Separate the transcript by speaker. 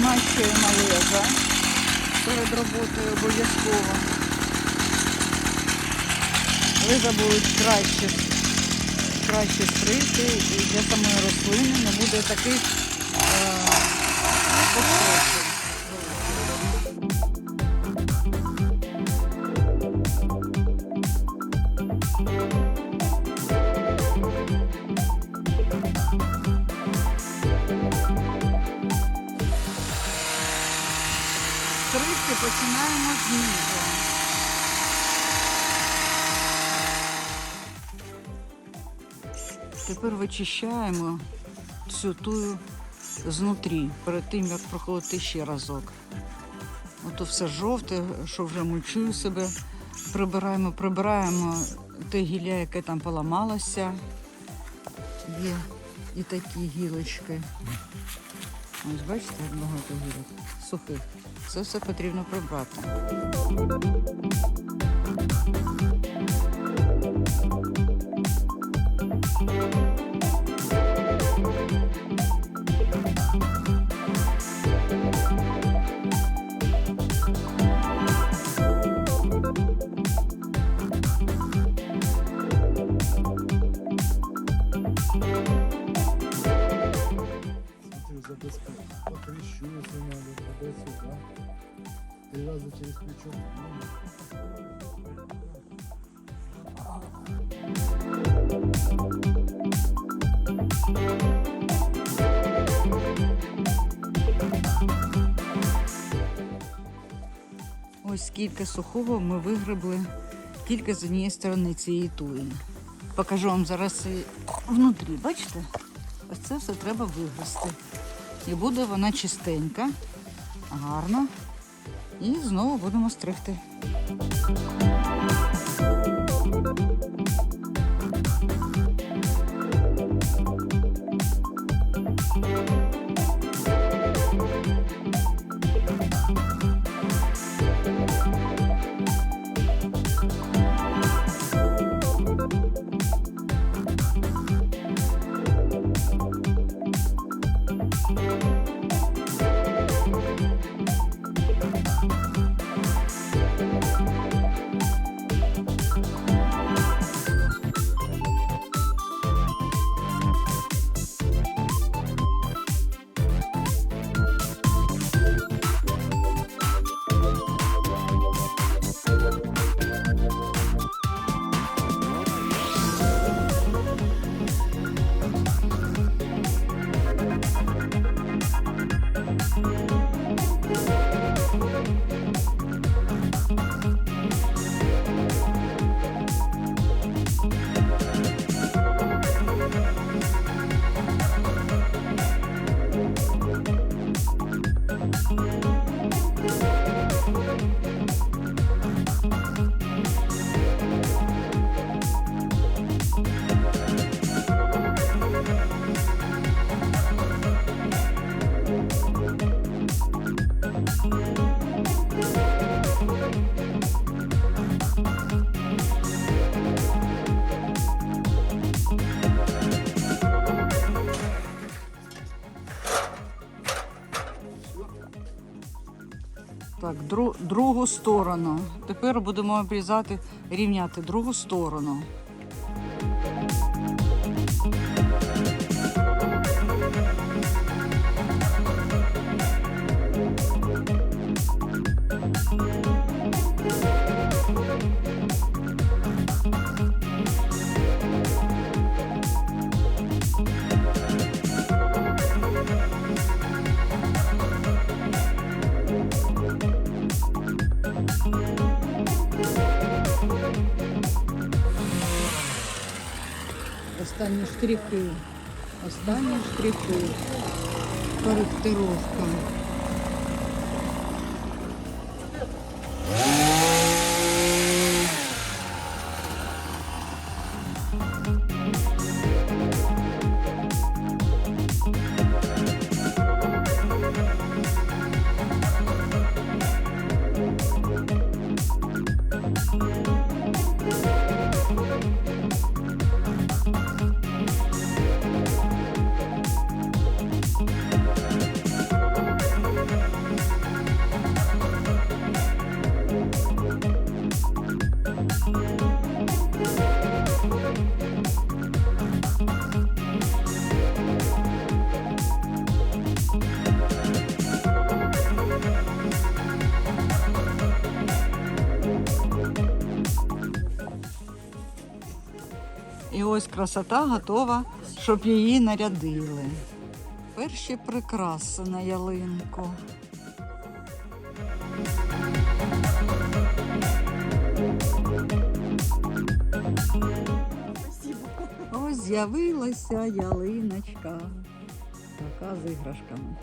Speaker 1: Змащуємо леза перед роботою обов'язково. Леза будуть краще, краще стрити і для самої рослини не буде таких е, пошкоджень. Стрижки Тепер вичищаємо всю тую знутрі, перед тим як проходити ще разок. Ото все жовте, що вже мульчує себе. Прибираємо, прибираємо те гілля, яке там поламалося. Є і такі гілочки. Ось бачите, як багато гілок сухих. Це все потрібно прибрати.
Speaker 2: Смотри, за безпеку. По крещу, если надо, туда-сюда. Три раза через плечо.
Speaker 1: Ось скільки сухого ми вигребли тільки з однієї сторони цієї туї. Покажу вам зараз і внутрі, бачите? Ось це все треба вигрести. І буде вона чистенька, гарна. І знову будемо стригти. Так, дру, другу сторону. Тепер будемо обрізати, рівняти другу сторону. Останні штрихи. Останні штрихи. Корректировка. І ось красота готова, щоб її нарядили. Перші прикраси на ялинку. Ось з'явилася ялиночка. Така з іграшками.